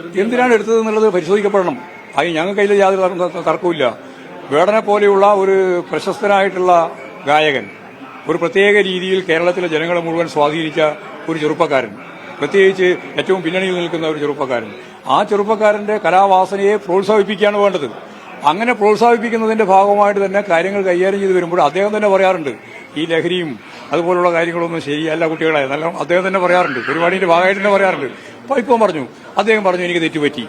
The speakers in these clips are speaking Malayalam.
എന്തിനാണ് എടുത്തത് എന്നുള്ളത് പരിശോധിക്കപ്പെടണം. അത് ഞങ്ങൾക്ക് അതിൽ യാതൊരു തർക്കമില്ല വേടനെ പോലെയുള്ള ഒരു പ്രശസ്തനായിട്ടുള്ള ഗായകൻ ഒരു പ്രത്യേക രീതിയിൽ കേരളത്തിലെ ജനങ്ങളെ മുഴുവൻ സ്വാധീനിച്ച ഒരു ചെറുപ്പക്കാരൻ പ്രത്യേകിച്ച് ഏറ്റവും പിന്നണിയിൽ നിൽക്കുന്ന ഒരു ചെറുപ്പക്കാരൻ. ആ ചെറുപ്പക്കാരന്റെ കലാവാസനയെ പ്രോത്സാഹിപ്പിക്കുകയാണ് വേണ്ടത്. അങ്ങനെ പ്രോത്സാഹിപ്പിക്കുന്നതിന്റെ ഭാഗമായിട്ട് തന്നെ കാര്യങ്ങൾ കൈകാര്യം ചെയ്ത് വരുമ്പോൾ അദ്ദേഹം തന്നെ പറയാറുണ്ട് ഈ ലഹരിയും അതുപോലുള്ള കാര്യങ്ങളൊന്നും ശരിയല്ല കുട്ടികളെ. നല്ല അദ്ദേഹം തന്നെ പറയാറുണ്ട്. പരിപാടിയുടെ ഭാഗമായിട്ട് തന്നെ പറയാറുണ്ട്. അപ്പോൾ ഇപ്പം പറഞ്ഞു. അദ്ദേഹം പറഞ്ഞു എനിക്ക് തെറ്റുപറ്റി.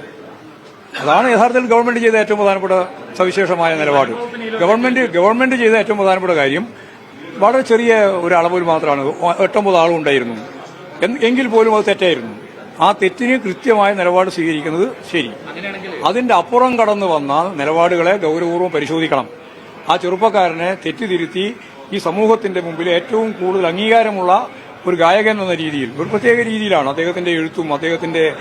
അതാണ് യഥാർത്ഥത്തിൽ ഗവൺമെന്റ് ചെയ്ത ഏറ്റവും പ്രധാനപ്പെട്ട സവിശേഷമായ നിലപാട്. ഗവൺമെന്റ് ഗവൺമെന്റ് ചെയ്ത ഏറ്റവും പ്രധാനപ്പെട്ട കാര്യം വളരെ ചെറിയ ഒരു അളവിൽ മാത്രമാണ്. എട്ടൊമ്പത് ആളും ഉണ്ടായിരുന്നു. എങ്കിൽ പോലും അത് തെറ്റായിരുന്നു. ആ തെറ്റിന് കൃത്യമായ നിലപാട് സ്വീകരിക്കുന്നത് ശരി. അതിന്റെ അപ്പുറം കടന്നു വന്നാൽ നിലപാടുകളെ ഗൗരവപൂർവം പരിശോധിക്കണം. ആ ചെറുപ്പക്കാരനെ തെറ്റിതിരുത്തി ഈ സമൂഹത്തിന്റെ മുമ്പിൽ ഏറ്റവും കൂടുതൽ അംഗീകാരമുള്ള ഒരു ഗായകൻ എന്ന രീതിയിൽ ഒരു പ്രത്യേക രീതിയിലാണ് അദ്ദേഹത്തിന്റെ എഴുത്തും അദ്ദേഹത്തിന്റെ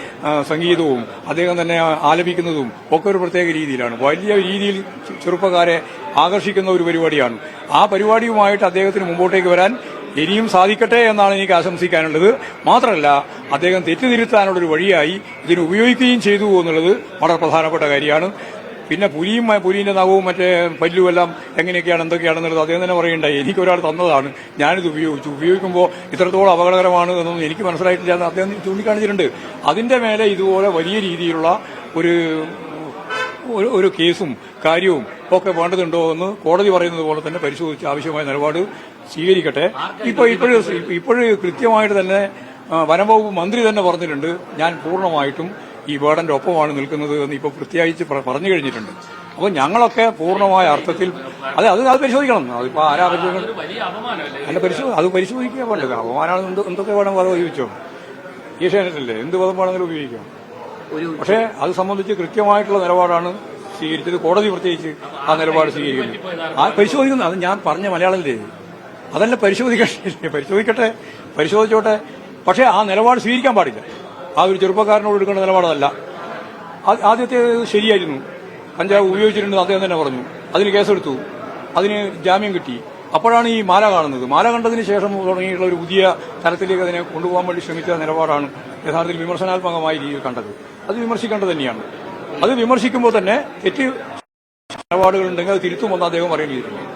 സംഗീതവും അദ്ദേഹം തന്നെ ആലപിക്കുന്നതും ഒക്കെ ഒരു പ്രത്യേക രീതിയിലാണ്. വലിയ രീതിയിൽ ചെറുപ്പക്കാരെ ആകർഷിക്കുന്ന ഒരു പരിപാടിയാണ്. ആ പരിപാടിയുമായിട്ട് അദ്ദേഹത്തിന് മുമ്പോട്ടേക്ക് വരാൻ ഇനിയും സാധിക്കട്ടെ എന്നാണ് എനിക്ക് ആശംസിക്കാനുള്ളത്. മാത്രമല്ല അദ്ദേഹം തെറ്റിതിരുത്താനുള്ളൊരു വഴിയായി ഇതിനെ ഉപയോഗിക്കുകയും ചെയ്തു എന്നുള്ളത് വളരെ പ്രധാനപ്പെട്ട കാര്യമാണ്. പിന്നെ പുലിയും പുലിന്റെ നഖവും മറ്റേ പല്ലും എല്ലാം എങ്ങനെയൊക്കെയാണ് എന്തൊക്കെയാണെന്നുള്ളത് അദ്ദേഹം തന്നെ പറയണ്ടായി എനിക്കൊരാൾ തന്നതാണ്. ഞാനിത് ഉപയോഗിച്ചു. ഉപയോഗിക്കുമ്പോൾ ഇത്രത്തോളം അപകടകരമാണ് എന്നൊന്നും എനിക്ക് മനസ്സിലായിട്ടില്ല എന്ന് അദ്ദേഹം ചൂണ്ടിക്കാണിച്ചിട്ടുണ്ട്. അതിന്റെ മേലെ ഇതുപോലെ വലിയ രീതിയിലുള്ള ഒരു ഒരു- കേസും കാര്യവും ഒക്കെ വേണ്ടതുണ്ടോ എന്ന് കോടതി പറയുന്നത് പോലെ തന്നെ പരിശോധിച്ച് ആവശ്യമായ നിലപാട് സ്വീകരിക്കട്ടെ. ഇപ്പൊ ഇപ്പോഴും ഇപ്പോഴും കൃത്യമായിട്ട് തന്നെ വനംവകുപ്പ് മന്ത്രി തന്നെ പറഞ്ഞിട്ടുണ്ട്. ഞാൻ പൂർണമായിട്ടും ഈ വേടന്റെ ഒപ്പമാണ് നിൽക്കുന്നത് എന്ന് ഇപ്പോൾ പ്രത്യേകിച്ച് പറഞ്ഞു കഴിഞ്ഞിട്ടുണ്ട്. അപ്പോൾ ഞങ്ങളൊക്കെ പൂർണമായ അർത്ഥത്തിൽ അതെ അത് അത് പരിശോധിക്കണം. അതിപ്പോ ആരാ പരിശോധിക്കണം അല്ല പരിശോധന അത് പരിശോധിക്കുക വേണ്ടത് അപമാനം എന്ത് എന്തൊക്കെ വേണം പദം ഉപയോഗിച്ചോ? ഏഷ്യാനെറ്റല്ലേ എന്ത് പദം വേണമെങ്കിലും ഉപയോഗിക്കാം പക്ഷേ അത് സംബന്ധിച്ച് കൃത്യമായിട്ടുള്ള നിലപാടാണ് സ്വീകരിച്ചത്. കോടതി പ്രത്യേകിച്ച് ആ നിലപാട് സ്വീകരിക്കുന്നത്. ആ പരിശോധിക്കുന്നത് അത് ഞാൻ പറഞ്ഞ മലയാളത്തിലേ. അതല്ല പരിശോധിക്കട്ടെ പരിശോധിക്കട്ടെ. പരിശോധിച്ചോട്ടെ. പക്ഷേ ആ നിലപാട് സ്വീകരിക്കാൻ പാടില്ല. ആ ഒരു ചെറുപ്പക്കാരനോട് എടുക്കേണ്ട നിലപാടല്ല. ആദ്യത്തെ ശരിയായിരുന്നു. കഞ്ചാവ് ഉപയോഗിച്ചിട്ടുണ്ട് അദ്ദേഹം തന്നെ പറഞ്ഞു. അതിന് കേസെടുത്തു. അതിന് ജാമ്യം കിട്ടി. അപ്പോഴാണ് ഈ മാല കാണുന്നത്. മാല കണ്ടതിന് ശേഷം തുടങ്ങിയിട്ടുള്ള ഒരു പുതിയ തലത്തിലേക്ക് അതിനെ കൊണ്ടുപോകാൻ വേണ്ടി ശ്രമിച്ച നിലപാടാണ് യഥാർത്ഥത്തിൽ വിമർശനാത്മകമായ രീതിയിൽ കണ്ടത്. അത് വിമർശിക്കേണ്ടത് തന്നെയാണ്. അത് വിമർശിക്കുമ്പോൾ തന്നെ തെറ്റ് നിലപാടുകളുണ്ടെങ്കിൽ അത് തിരുത്തുമെന്ന് അദ്ദേഹം ചെയ്തിട്ടുണ്ട്.